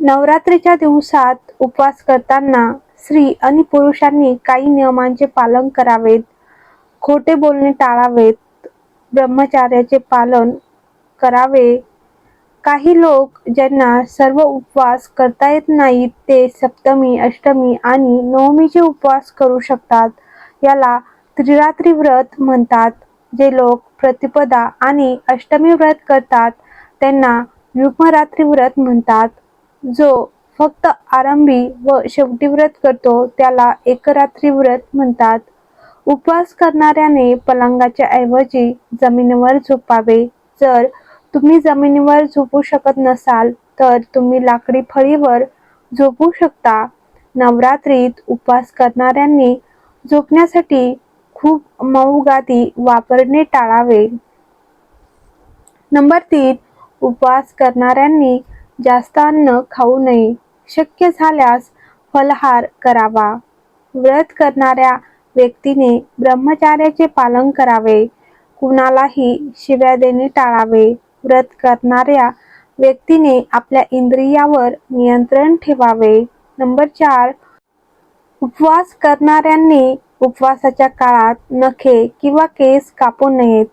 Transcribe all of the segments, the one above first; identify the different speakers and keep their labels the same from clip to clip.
Speaker 1: नवरात्रीच्या दिवसात उपवास करताना स्त्री आणि पुरुषांनी काही नियमांचे पालन करावेत खोटे बोलणे टाळावेत ब्रह्मचार्याचे पालन करावे. काही लोक ज्यांना सर्व उपवास करता येत नाहीत ते सप्तमी अष्टमी आणि नवमीचे उपवास करू शकतात. याला त्रिरात्री व्रत म्हणतात जे लोक प्रतिपदा आणि अष्टमी व्रत करतात त्यांना युग्मरात्री व्रत म्हणतात. जो फक्त आरंभी व शेवटी व्रत करतो त्याला एकरात्री व्रत म्हणतात. उपवास करणाऱ्याने पलंगाच्या ऐवजी जमिनीवर झोपावे. जर तुम्ही जमिनीवर झोपू शकत नसाल तर तुम्ही लाकडी फळीवर झोपू शकता. नवरात्रीत उपवास करणाऱ्यांनी झोपण्यासाठी खूप मऊ गादी वापरणे टाळावे. नंबर तीन उपवास करणाऱ्यांनी जास्त अन्न खाऊ नये. शक्य झाल्यास फलाहार करावा. व्रत करणाऱ्या व्यक्तीने ब्रह्मचार्याचे पालन करावे. कुणालाही शिव्या देणे टाळावे. व्रत करणाऱ्या व्यक्तीने आपल्या इंद्रियावर नियंत्रण ठेवावे. नंबर चार उपवास करणाऱ्यांनी उपवासाच्या काळात नखे किंवा केस कापू नयेत.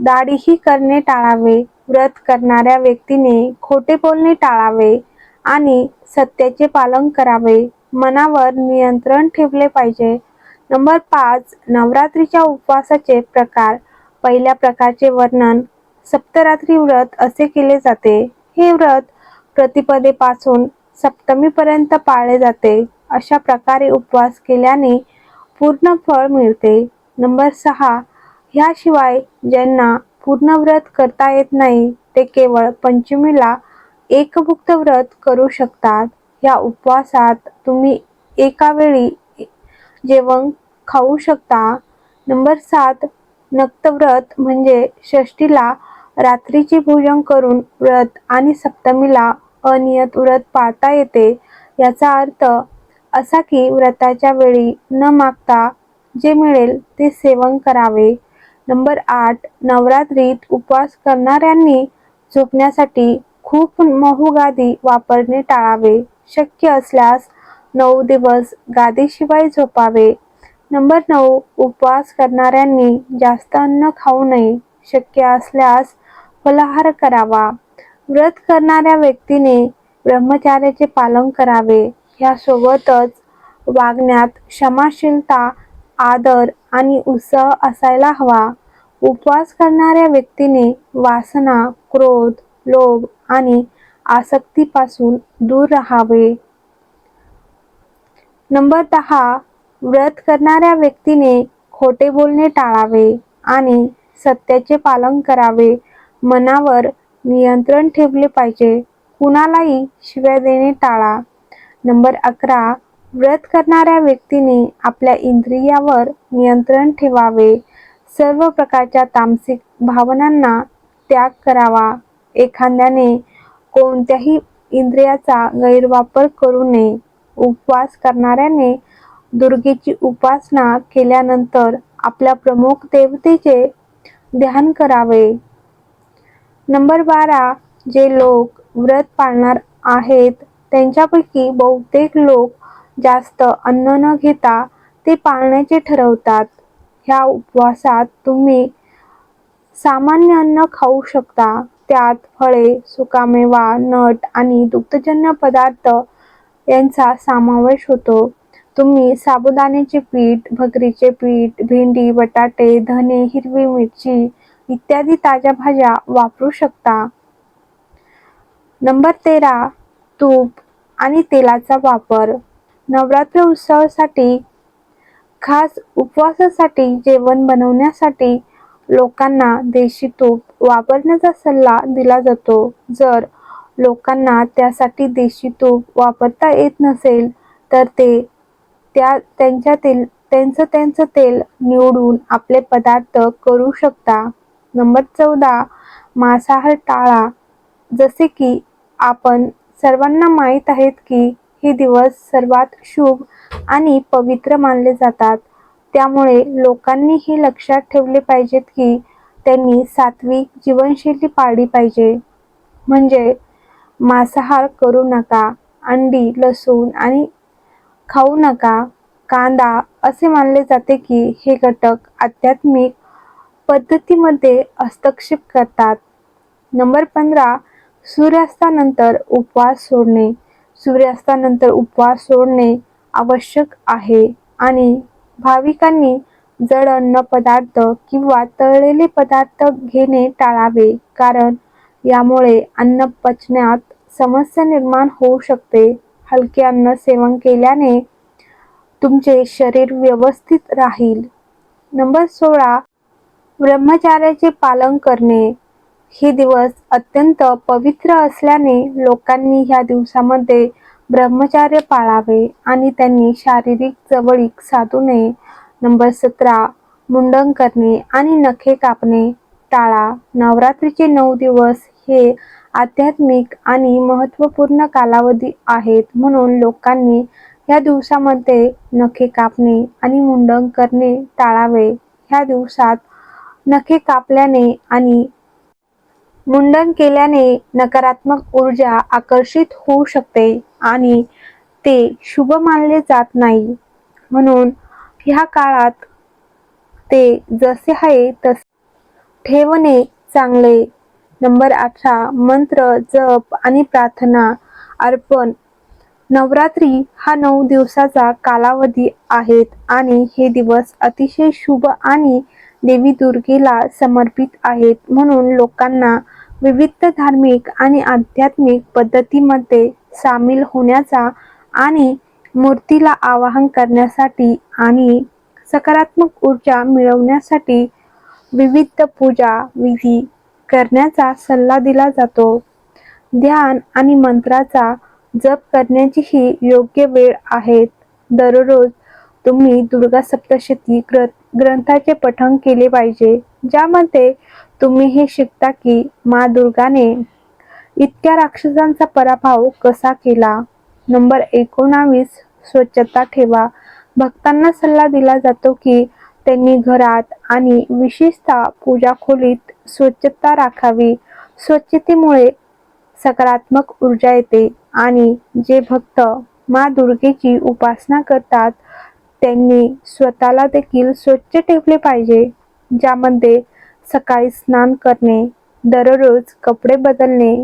Speaker 1: दाढीही करणे टाळावे. व्रत करणाऱ्या व्यक्तीने खोटे बोलणे टाळावे आणि सत्याचे पालन करावे. मनावर नियंत्रण ठेवले पाहिजे. नंबर पाच नवरात्रीच्या उपवासाचे प्रकार. पहिल्या प्रकारचे वर्णन सप्तरात्री व्रत असे केले जाते. हे व्रत प्रतिपदेपासून सप्तमीपर्यंत पाळले जाते. अशा प्रकारे उपवास केल्याने पूर्ण फळ मिळते. नंबर सहा ह्याशिवाय ज्यांना पूर्ण व्रत करता येत नाही ते केवळ पंचमीला एकभुक्त व्रत करू शकतात. या उपवासात तुम्ही एका वेळी जेवण खाऊ शकता. नंबर सात नक्तव्रत म्हणजे षष्टीला रात्रीचे भोजन करून व्रत आणि सप्तमीला अनियत व्रत पाळता येते. याचा अर्थ असा की व्रताच्या वेळी न मागता जे मिळेल ते सेवन करावे. नंबर आठ नवरात्रीत उपवास करणाऱ्यांनी झोपण्यासाठी खूप मऊ वापरणे टाळावे. शक्य असल्यास नऊ दिवस गादीशिवाय झोपावे. नंबर नऊ उपवास करणाऱ्यांनी जास्त अन्न खाऊ नये. शक्य असल्यास फलाहार करावा. व्रत करणाऱ्या व्यक्तीने ब्रह्मचार्याचे पालन करावे. ह्यासोबतच वागण्यात क्षमाशीलता आदर आणि उत्साह असायला हवा. उपवास करणाऱ्या व्यक्तीने वासना क्रोध लोभ आणि आसक्तीपासून दूर राहावे. नंबर दहा व्रत करणाऱ्या व्यक्तीने खोटे बोलणे टाळावे आणि सत्याचे पालन करावे. मनावर नियंत्रण ठेवले पाहिजे. कुणालाही शिव्या देणे टाळा. नंबर अकरा व्रत करणाऱ्या व्यक्तीने आपल्या इंद्रियावर नियंत्रण ठेवावे. सर्व प्रकारच्या तामसिक भावनांना त्याग करावा. एखाद्याने कोणत्याही इंद्रियाचा गैरवापर करू नये. उपवास करणाऱ्याने दुर्गेची उपासना केल्यानंतर आपल्या प्रमुख देवतेचे ध्यान करावे. नंबर बारा जे लोक व्रत पाळणार आहेत त्यांच्यापैकी बहुतेक लोक जास्त अन्न न घेता ते पाळण्याचे ठरवतात. ह्या उपवासात तुम्ही सामान्य अन्न खाऊ शकता. त्यात फळे सुकामेवा नट आणि दुग्धजन्य पदार्थ यांचा समावेश होतो. तुम्ही साबुदाण्याचे पीठ भगरीचे पीठ भेंडी बटाटे धने हिरवी मिरची इत्यादी ताज्या भाज्या वापरू शकता. नंबर तेरा तूप आणि तेलाचा वापर. नवरात्र उत्सवासाठी खास उपवासासाठी जेवण बनवण्यासाठी लोकांना देशी तूप वापरण्याचा सल्ला दिला जातो. जर लोकांना त्यासाठी देशी तूप वापरता येत नसेल तर ते त्या त्यांच्यातील त्यांचं त्यांचं तेल निवडून आपले पदार्थ करू शकता. नंबर चौदा मांसाहार टाळा. जसे की आपण सर्वांना माहीत आहेत की हे दिवस सर्वात शुभ आणि पवित्र मानले जातात. त्यामुळे लोकांनी हे लक्षात ठेवले पाहिजेत की त्यांनी सात्विक जीवनशैली पाळली पाहिजे. म्हणजे मांसाहार करू नका अंडी लसूण आणि खाऊ नका. कांदा असे मानले जाते की हे घटक आध्यात्मिक पद्धतीमध्ये हस्तक्षेप करतात. नंबर पंधरा सूर्यास्तानंतर उपवास सोडणे. सूर्यास्तानंतर उपवास सोडणे आवश्यक आहे. आणि भाविकांनी जड अन्न पदार्थ किंवा तळलेले पदार्थ घेणे टाळावे कारण यामुळे अन्न पचण्यात समस्या निर्माण होऊ शकते. हलके अन्न सेवन केल्याने तुमचे शरीर व्यवस्थित राहील. नंबर सोळा ब्रह्मचार्याचे पालन करणे. हे दिवस अत्यंत पवित्र असल्याने लोकांनी ह्या दिवसामध्ये ब्रह्मचार्य पाळावे आणि त्यांनी शारीरिक जवळीक साधू नये नंबर सतरा मुंडन करणे आणि नखे कापणे टाळा नवरात्रीचे नऊ दिवस हे आध्यात्मिक आणि महत्त्वपूर्ण कालावधी आहेत म्हणून लोकांनी या दिवसामध्ये नखे कापणे आणि मुंडन करणे टाळावे. ह्या दिवसात नखे कापल्याने आणि मुंडन केल्याने नकारात्मक ऊर्जा आकर्षित होऊ शकते आणि ते शुभ मानले जात नाही. म्हणून ह्या काळात ते जसे आहे तसे ठेवणे चांगले. नंबर अठरा मंत्र जप आणि प्रार्थना अर्पण. नवरात्री हा नऊ दिवसाचा कालावधी आहेत आणि हे दिवस अतिशय शुभ आणि देवी दुर्गेला समर्पित आहेत. म्हणून लोकांना विविध धार्मिक आणि आध्यात्मिक पद्धतीमध्ये सामील होण्याचा आणि मूर्तीला आवाहन करण्यासाठी आणि सकारात्मक ऊर्जा मिळवण्यासाठी विविध पूजा विधी करण्याचा सल्ला दिला जातो. ध्यान आणि मंत्राचा जप करण्याची ही योग्य वेळ आहेत दररोज तुम्ही दुर्गा सप्तशती ग्र ग्रंथाचे पठण केले पाहिजे ज्यामध्ये तुम्ही हे शिकता की मा दुर्गाने इतक्या राक्षसांचा पराभव कसा केला? नंबर एकोणावीस. स्वच्छता ठेवा. भक्तांना सल्ला दिला जातो की त्यांनी घरात आणि विशेषतः पूजा खोलीत स्वच्छता राखावी. स्वच्छतेमुळे सकारात्मक ऊर्जा येते आणि जे भक्त मा दुर्गेची उपासना करतात त्यांनी स्वतःला देखील स्वच्छ ठेवले पाहिजे. ज्यामध्ये सकाळी स्नान करणे दररोज कपडे बदलणे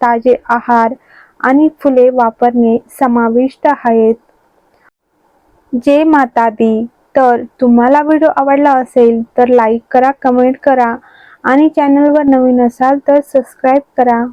Speaker 1: ताजे आहार आणि फुले वापरणे समाविष्ट आहेत. जे माता दी तर तुम्हाला व्हिडिओ आवडला असेल तर लाईक करा कमेंट करा आणि चॅनलवर नवीन असाल तर सबस्क्राईब करा.